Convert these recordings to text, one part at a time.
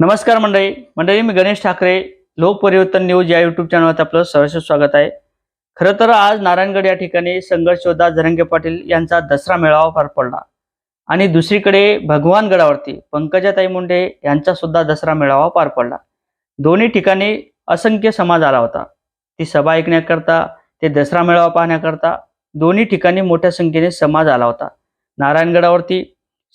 नमस्कार मंडळी. मंडळी मी गणेश ठाकरे लोक परिवर्तन न्यूज या युट्यूब चॅनलवर आपलं सहर्ष स्वागत आहे. खरं तर आज नारायणगड या ठिकाणी संघर्ष झरंगे पाटील यांचा दसरा मेळावा पार पडला. आणि दुसरीकडे भगवान गडावरती पंकजाताई मुंडे यांचा सुद्धा दसरा मेळावा पार पडला. दोन्ही ठिकाणी असंख्य समाज आला होता. ती सभा ऐकण्याकरता ते दसरा मेळावा पाहण्याकरता दोन्ही ठिकाणी मोठ्या संख्येने समाज आला होता. नारायणगडावरती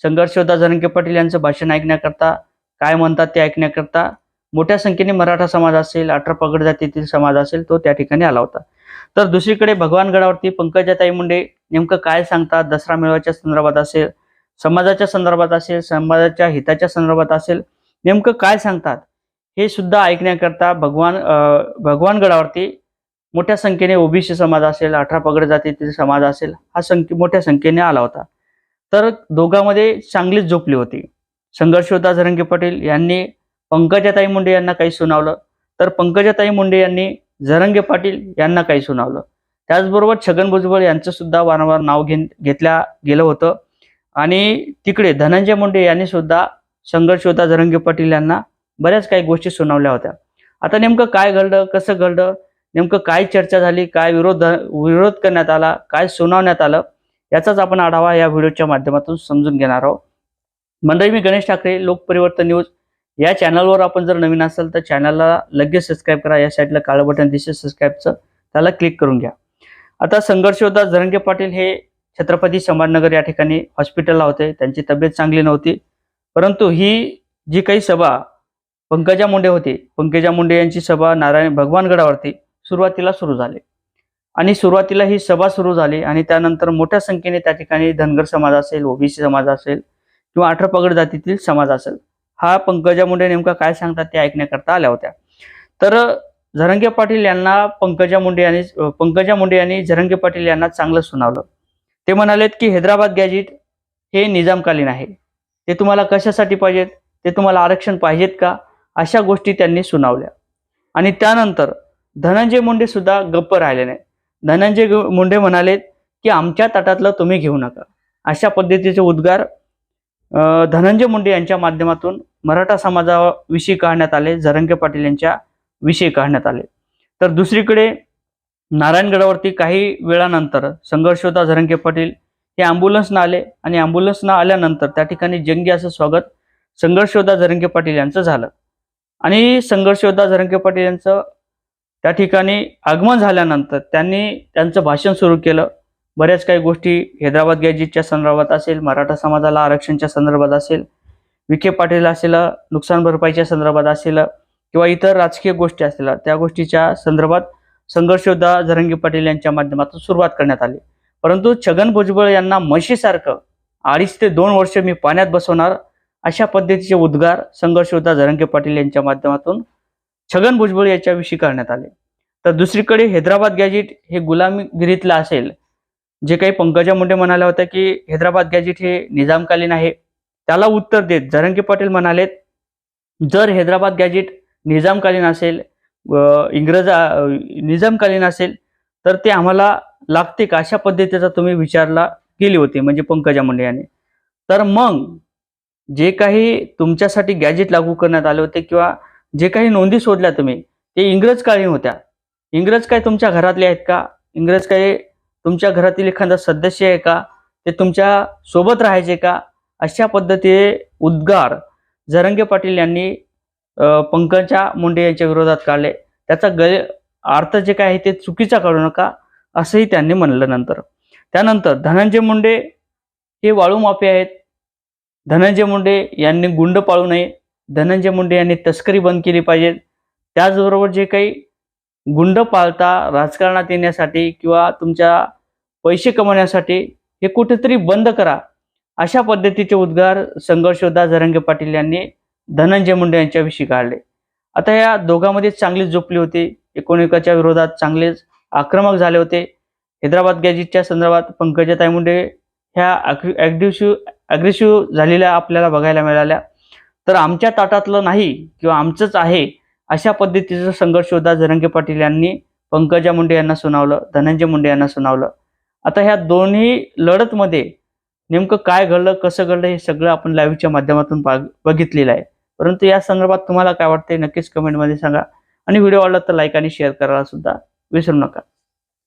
संघर्ष झरंगे पाटील यांचं भाषण ऐकण्याकरता काय म्हणतात ते ऐकण्याकरता मोठ्या संख्येने मराठा समाज असेल अठरा पगड जातीतील समाज असेल तो त्या ठिकाणी आला होता. तर दुसरीकडे भगवानगडावरती पंकजाताई मुंडे नेमकं काय सांगतात दसरा मेळाव्याच्या संदर्भात असेल समाजाच्या संदर्भात असेल समाजाच्या हिताच्या संदर्भात असेल नेमकं काय सांगतात हे सुद्धा ऐकण्याकरता भगवान अं, भगवानगडावरती मोठ्या संख्येने ओबीसी समाज असेल अठरा पगड जातीतील समाज असेल हा संख्ये मोठ्या संख्येने आला होता. तर दोघांमध्ये चांगलीच झोपली होती. संघर्ष झरंगे पाटील यांनी पंकजाताई मुंडे यांना काही सुनावलं. तर पंकजाताई मुंडे यांनी जरंगे पाटील यांना काही सुनावलं. त्याचबरोबर छगन भुजबळ यांचं सुद्धा वारंवार नाव घेन घेतल्या गेलं होतं. आणि तिकडे धनंजय मुंडे यांनी सुद्धा संघर्ष झरंगे जरंगे पाटील यांना बऱ्याच काही गोष्टी सुनावल्या होत्या. आता नेमकं काय घडलं कसं घडलं नेमकं काय चर्चा झाली काय विरोध विरोध करण्यात आला काय सुनावण्यात आलं याचाच आपण आढावा या व्हिडिओच्या माध्यमातून समजून घेणार आहोत. मंडळी मी गणेश ठाकरे लोकपरिवर्तन न्यूज. या चॅनलवर आपण जर नवीन असाल तर चॅनलला लगेच सबस्क्राईब करा. या साईडला काळं बटन दिसेल सबस्क्राईबचं त्याला क्लिक करून घ्या. आता संघर्ष होता जरंगे पाटील हे छत्रपती संभाजीनगर या ठिकाणी हॉस्पिटलला होते. त्यांची तब्येत चांगली नव्हती. परंतु ही जी काही सभा पंकजा मुंडे होती पंकजा मुंडे यांची सभा नारायण भगवानगडावरती सुरुवातीला सुरू झाली. आणि सुरुवातीला ही सभा सुरू झाली आणि त्यानंतर मोठ्या संख्येने त्या ठिकाणी धनगर समाज असेल ओबीसी समाज असेल किंवा अठरा पगड जातीतील समाज असेल. हा पंकजा मुंडे नेमका काय सांगतात ते ऐकण्याकरता आल्या होत्या. तर झरंगे पाटील यांना पंकजा मुंडे यांनी पंकजा मुंडे यांनी झरंगे पाटील यांना चांगलं सुनावलं. ते म्हणालेत की हैदराबाद गॅजेट हे निजामकालीन आहे. ते तुम्हाला कशासाठी पाहिजेत? ते तुम्हाला आरक्षण पाहिजेत का? अशा गोष्टी त्यांनी सुनावल्या. आणि त्यानंतर धनंजय मुंडे सुद्धा गप्प राहिले नाही धनंजय मुंडे म्हणालेत की आमच्या ताटातलं तुम्ही घेऊ नका. अशा पद्धतीचे उद्गार धनंजय मुंडे यांच्या माध्यमातून मराठा समाजाविषयी काढण्यात आले झरंगे पाटील यांच्या विषयी काढण्यात आले. तर दुसरीकडे नारायणगडावरती काही वेळानंतर संघर्ष होता झरंगे पाटील हे अँब्युलन्सनं आले आणि अँब्युलन्सनं आल्यानंतर त्या ठिकाणी जंगी असं स्वागत संघर्ष योद्धा झरंगे पाटील यांचं झालं. आणि संघर्ष योद्धा झरंगे पाटील यांचं त्या ठिकाणी आगमन झाल्यानंतर त्यांनी त्यांचं भाषण सुरू केलं. बऱ्याच काही गोष्टी हैदराबाद गॅजेटच्या संदर्भात असेल मराठा समाजाला आरक्षणच्या संदर्भात असेल विखे पाटील असेल नुकसान भरपाईच्या संदर्भात असेल किंवा इतर राजकीय गोष्टी असतील त्या गोष्टीच्या संदर्भात संघर्ष योद्धा झरंगी पाटील यांच्या माध्यमातून सुरुवात करण्यात आली. परंतु छगन भुजबळ यांना म्हशीसारखं अडीच ते दोन वर्ष मी पाण्यात बसवणार अशा पद्धतीचे उद्गार संघर्ष योद्धा झरंगे पाटील यांच्या माध्यमातून छगन भुजबळ याच्याविषयी करण्यात आले. तर दुसरीकडे हैदराबाद गॅजेट हे गुलामगिरीतलं असेल जे काही पंकजा मुंडे म्हणाल्या होत्या की हैदराबाद गॅजेट हे निजामकालीन आहे त्याला उत्तर देत जरंगी पाटील म्हणालेत जर हैदराबाद गॅजेट निजामकालीन असेल इंग्रजा निजामकालीन असेल तर ते आम्हाला लागते का? अशा पद्धतीचा तुम्ही विचारला गेली होती म्हणजे पंकजा मुंडे यांनी. तर मग जे काही तुमच्यासाठी गॅजेट लागू करण्यात आले होते किंवा जे काही नोंदी शोधल्या तुम्ही ते इंग्रजकालीन होत्या. इंग्रज काय तुमच्या घरातले आहेत का? इंग्रज काही तुमच्या घरातील एखादा सदस्य आहे का? ते तुमच्यासोबत राहायचे का? अशा पद्धतीने उद्गार जरंगे पाटील यांनी पंकजा मुंडे यांच्या विरोधात काढले. त्याचा गै अर्थ जे काय आहे ते चुकीचा काढू नका असंही त्यांनी म्हणलं नंतर. त्यानंतर धनंजय मुंडे हे वाळू माफी आहेत. धनंजय मुंडे यांनी गुंड पाळू नये. धनंजय मुंडे यांनी तस्करी बंद केली पाहिजे. त्याचबरोबर जे काही गुंड पाळता राजकारणात येण्यासाठी किंवा तुमच्या पैसे कमवण्यासाठी हे कुठेतरी बंद करा. अशा पद्धतीचे उद्गार संघर्ष झरंगे पाटील यांनी धनंजय मुंडे यांच्याविषयी काढले. आता या दोघांमध्ये चांगलीच झोपली होती. एकोणिकाच्या विरोधात चांगलेच आक्रमक झाले होते. हैदराबाद गॅजेटच्या संदर्भात पंकजाताई मुंडे ह्या ॲग्रेसिव्ह ॲग्रेसिव्ह झालेल्या आपल्याला बघायला मिळाल्या. तर आमच्या ताटातलं नाही किंवा आमचंच आहे अशा पद्धतीचं संघर्ष झरंगे पाटील यांनी पंकजा मुंडे यांना सुनावलं धनंजय मुंडे यांना सुनावलं. आता ह्या दोन्ही लढतमध्ये नेमकं काय घडलं कसं घडलं हे सगळं आपण लाईव्हच्या माध्यमातून बघितलेलं आहे. परंतु या संदर्भात तुम्हाला काय वाटतंय नक्कीच कमेंटमध्ये सांगा. आणि व्हिडिओ आवडला तर लाईक आणि शेअर करायला सुद्धा विसरू नका.